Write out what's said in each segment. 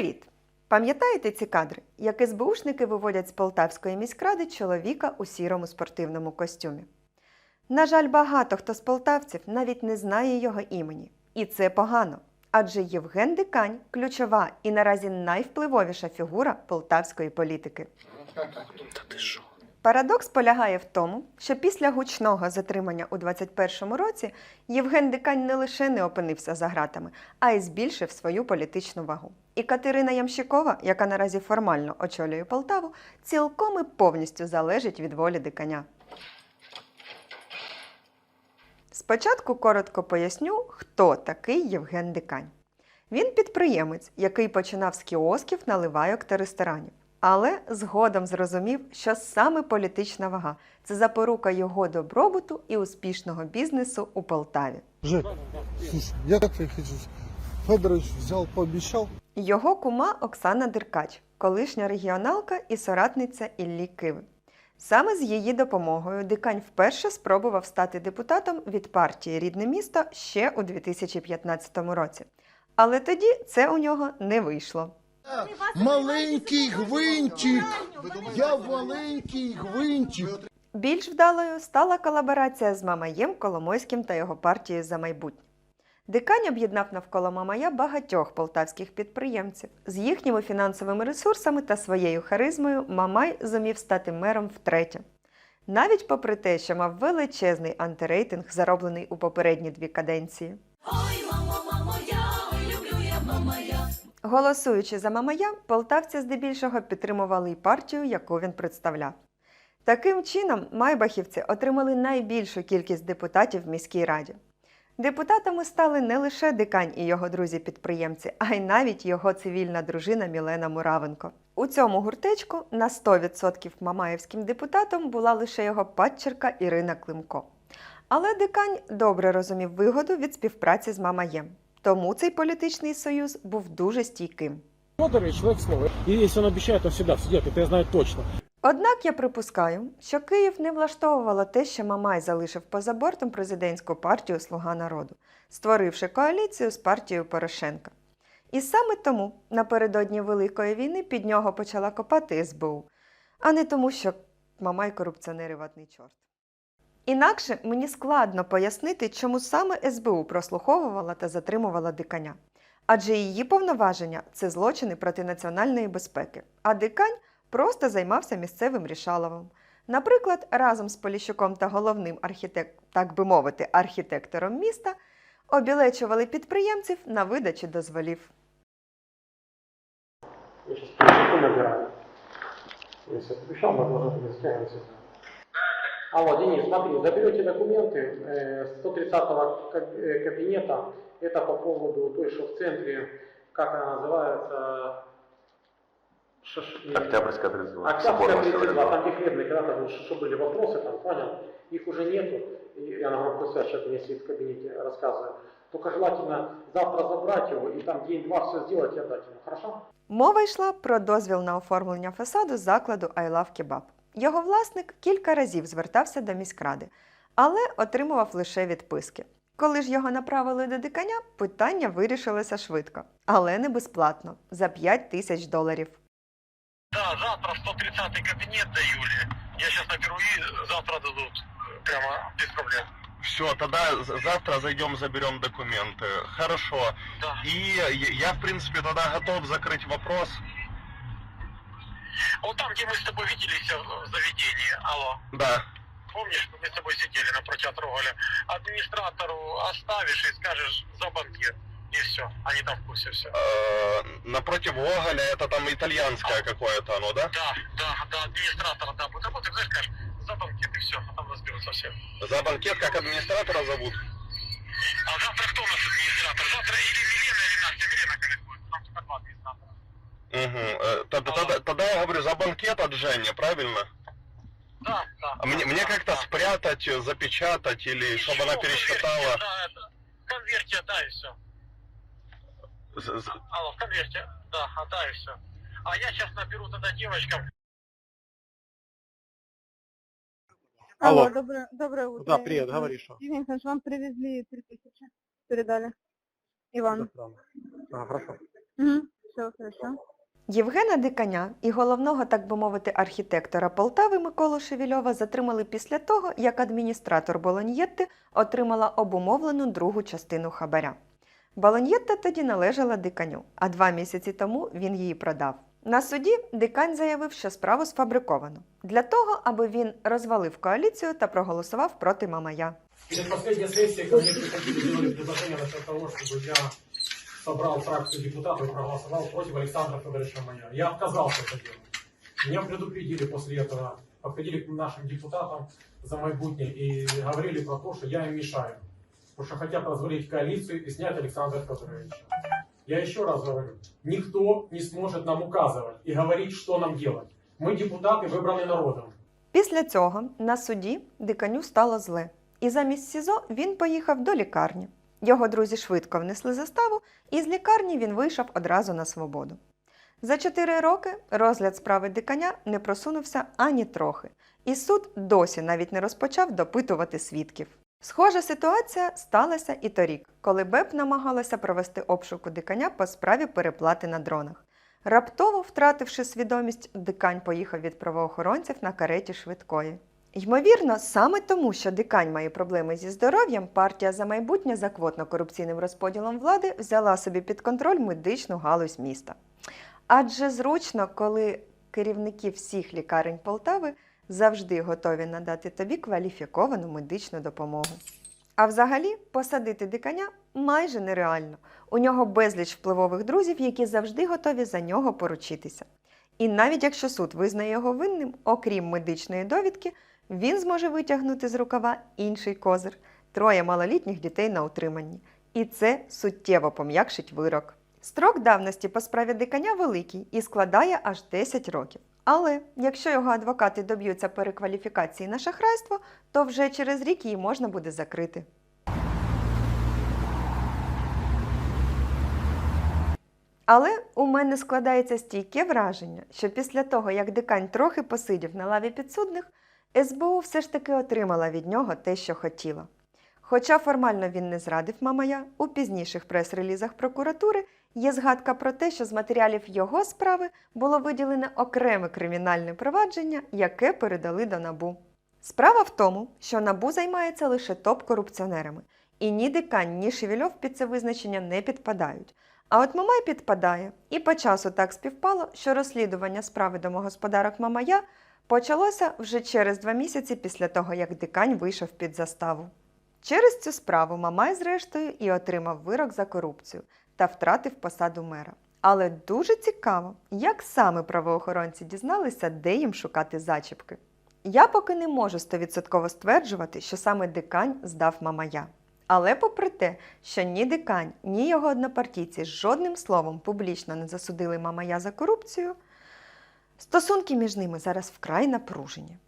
Привіт! Пам'ятаєте ці кадри, як СБУшники виводять з Полтавської міськради чоловіка у сірому спортивному костюмі? На жаль, багато хто з полтавців навіть не знає його імені. І це погано. Адже Євген Дикань ключова і наразі найвпливовіша фігура полтавської політики. Та ти що? Парадокс полягає в тому, що після гучного затримання у 2021 році Євген Дикань не лише не опинився за ґратами, а й збільшив свою політичну вагу. І Катерина Ямщикова, яка наразі формально очолює Полтаву, цілком і повністю залежить від волі Диканя. Спочатку коротко поясню, хто такий Євген Дикань. Він підприємець, який починав з кіосків, наливайок та ресторанів. Але згодом зрозумів, що саме політична вага це запорука його добробуту і успішного бізнесу у Полтаві. Жек, я так хочу. Федорович взял, пообещал. Його кума Оксана Деркач, колишня регіоналка і соратниця Іллі Киви. Саме з її допомогою Дикань вперше спробував стати депутатом від партії Рідне місто ще у 2015 році. Але тоді це у нього не вийшло. Маленький гвинтик. Я маленький гвинтик. Більш вдалою стала колаборація з Мамаєм Коломойським та його партією за майбутнє. Дикань об'єднав навколо Мамая багатьох полтавських підприємців. З їхніми фінансовими ресурсами та своєю харизмою Мамай зумів стати мером втретє. Навіть попри те, що мав величезний антирейтинг, зароблений у попередні дві каденції. Голосуючи за Мамая, полтавці здебільшого підтримували й партію, яку він представляв. Таким чином, майбахівці отримали найбільшу кількість депутатів в міській раді. Депутатами стали не лише дикань і його друзі-підприємці, а й навіть його цивільна дружина Мілена Муравенко. У цьому гуртечку на 100% мамаєвським депутатом була лише його падчерка Ірина Климко. Але дикань добре розумів вигоду від співпраці з Мамаєм. Тому цей політичний союз був дуже стійким. Федорович человек слова. И если он обещает, он всегда все делает. Я знаю точно. Однак я припускаю, що Київ не влаштовувало те, що Мамай залишив поза бортом президентську партію Слуга народу, створивши коаліцію з партією Порошенка. І саме тому напередодні Великої війни під нього почала копати СБУ, а не тому, що Мамай корупціонер і ватний чорт. Інакше мені складно пояснити, чому саме СБУ прослуховувала та затримувала диканя. Адже її повноваження це злочини проти національної безпеки, а дикань просто займався місцевим рішаловом. Наприклад, разом з Поліщуком та головним архітек... так би мовити, архітектором міста обілечували підприємців на видачі дозволів. Я сейчас телефон набираю. Если отвечал, мы должны были стягиваться. Алло, Денис, смотри, заберете документы э, 130-го каб- э, кабинета. Это по поводу той, что в центре, как она называется, Шаш... нет. Октябрьская 32. Октябрьская Соборовская 32, 32. там где хлебные, когда-то был, что были вопросы, там, понял, их уже нету, я на громкую связь сейчас меня сидит в кабинете, рассказываю. Только желательно завтра забрать его и там день-два все сделать и отдать ему, хорошо? Мова йшла про дозвіл на оформлення фасаду закладу I Love Kebab. Його власник кілька разів звертався до міськради, але отримував лише відписки. Коли ж його направили до диканя, питання вирішилося швидко, але не безплатно за 5 тисяч доларів. Да, завтра 130 кабинет до Юли. Я сейчас наберу и завтра дадут. Прямо без проблем. Все, тогда завтра зайдем, заберем документы. Хорошо. Да. И я, я, в принципе, тогда готов закрыть вопрос. Вот там, где мы с тобой виделись э, в заведении, алло, Да. помнишь, мы с тобой сидели напротив трогали, администратору оставишь и скажешь за банкет. И все, они там в курсе все. Э, напротив Гоголя, это там итальянское какое-то оно, да? Да, да, да, администратора, да, будет работать, знаешь, скажешь, за банкет и все, а там разберутся все. За банкет как администратора зовут? А завтра кто у нас администратор? Завтра или Милена, или Настя. Милена, конечно, будет, там только два администратора. Угу. Тогда, тогда- тогда говорю за банкет от Жени, правильно? Да, да. А мне, да, мне да, как-то да. спрятать, э, запечатать или чтобы она Ничего, пересчитала? конверте, Да, это, в конверте, да, и все. З- з- Алло, в конверте, да, а, да, и все. А я сейчас наберу тогда девочкам. Алло, Алло. доброе, доброе утро. Да, привет, Э, говори, что? Евгений Александрович, вам привезли 3000, передали. Иван. А, хорошо. Мгм. Все хорошо. Євгена Диканя і головного, так би мовити, архітектора Полтави Миколу Шевільова затримали після того, як адміністратор Болоньєтти отримала обумовлену другу частину хабаря. Болоньєтта тоді належала Диканю, а два місяці тому він її продав. На суді Дикань заявив, що справу сфабриковано для того, аби він розвалив коаліцію та проголосував проти Мамая. Перед последней сессией ко мне приходили, делали того, чтобы я собрал фракцию депутатов и проголосовал против Александра Федоровича Мая. Я отказался это делать. Меня предупредили после этого, подходили к нашим депутатам за майбутнее и говорили про то, что я им мешаю. Потому что хотят развалить коалицию и снять Александра Федоровича. Я еще раз говорю, никто не сможет нам указывать и говорить, что нам делать. Мы депутаты, выбранные народом. Після цього на суді диканю стало зле, і замість СІЗО він поїхав до лікарні. Його друзі швидко внесли заставу, і з лікарні він вийшов одразу на свободу. За чотири роки розгляд справи диканя не просунувся ані трохи, і суд досі навіть не розпочав допитувати свідків. Схожа ситуація сталася і торік, коли БЕП намагалася провести обшук у диканя по справі переплати на дронах. Раптово, втративши свідомість, дикань поїхав від правоохоронців на кареті швидкої. Ймовірно, саме тому, що дикань має проблеми зі здоров'ям, партія за майбутнє за квотно-корупційним розподілом влади взяла собі під контроль медичну галузь міста. Адже зручно, коли керівники всіх лікарень Полтави завжди готові надати тобі кваліфіковану медичну допомогу. А взагалі посадити диканя майже нереально. У нього безліч впливових друзів, які завжди готові за нього поручитися. І навіть якщо суд визнає його винним, окрім медичної довідки, він зможе витягнути з рукава інший козир троє малолітніх дітей на утриманні. І це суттєво пом'якшить вирок. Строк давності по справі диканя великий і складає аж 10 років. Але якщо його адвокати доб'ються перекваліфікації на шахрайство, то вже через рік її можна буде закрити. Але у мене складається стійке враження, що після того, як дикань трохи посидів на лаві підсудних, СБУ все ж таки отримала від нього те, що хотіла. Хоча формально він не зрадив Мамая, у пізніших прес-релізах прокуратури є згадка про те, що з матеріалів його справи було виділене окреме кримінальне провадження, яке передали до НАБУ. Справа в тому, що НАБУ займається лише топ-корупціонерами, і ні Дикань, ні Шевельов під це визначення не підпадають. А от Мамай підпадає, і по часу так співпало, що розслідування справи домогосподарок Мамая почалося вже через два місяці після того, як Дикань вийшов під заставу. Через цю справу Мамай, зрештою, і отримав вирок за корупцію та втратив посаду мера. Але дуже цікаво, як саме правоохоронці дізналися, де їм шукати зачіпки. Я поки не можу стовідсотково стверджувати, що саме дикань здав Мамая. Але попри те, що ні дикань, ні його однопартійці жодним словом публічно не засудили Мамая за корупцію, стосунки між ними зараз вкрай напружені.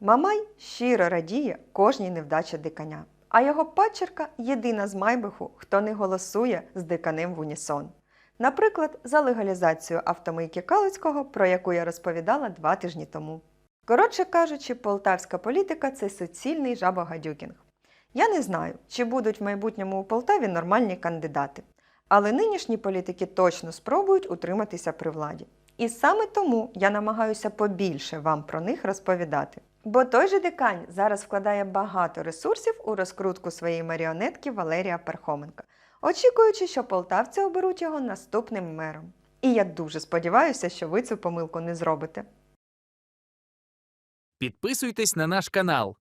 Мамай щиро радіє кожній невдачі диканя, а його падчерка єдина з майбиху, хто не голосує з диканем в унісон. Наприклад, за легалізацію автомийки Калицького, про яку я розповідала два тижні тому. Коротше кажучи, полтавська політика це суцільний жабогадюкінг. Я не знаю, чи будуть в майбутньому у Полтаві нормальні кандидати, але нинішні політики точно спробують утриматися при владі. І саме тому я намагаюся побільше вам про них розповідати. Бо той же дикань зараз вкладає багато ресурсів у розкрутку своєї маріонетки Валерія Перхоменка, очікуючи, що полтавці оберуть його наступним мером. І я дуже сподіваюся, що ви цю помилку не зробите. Підписуйтесь на наш канал,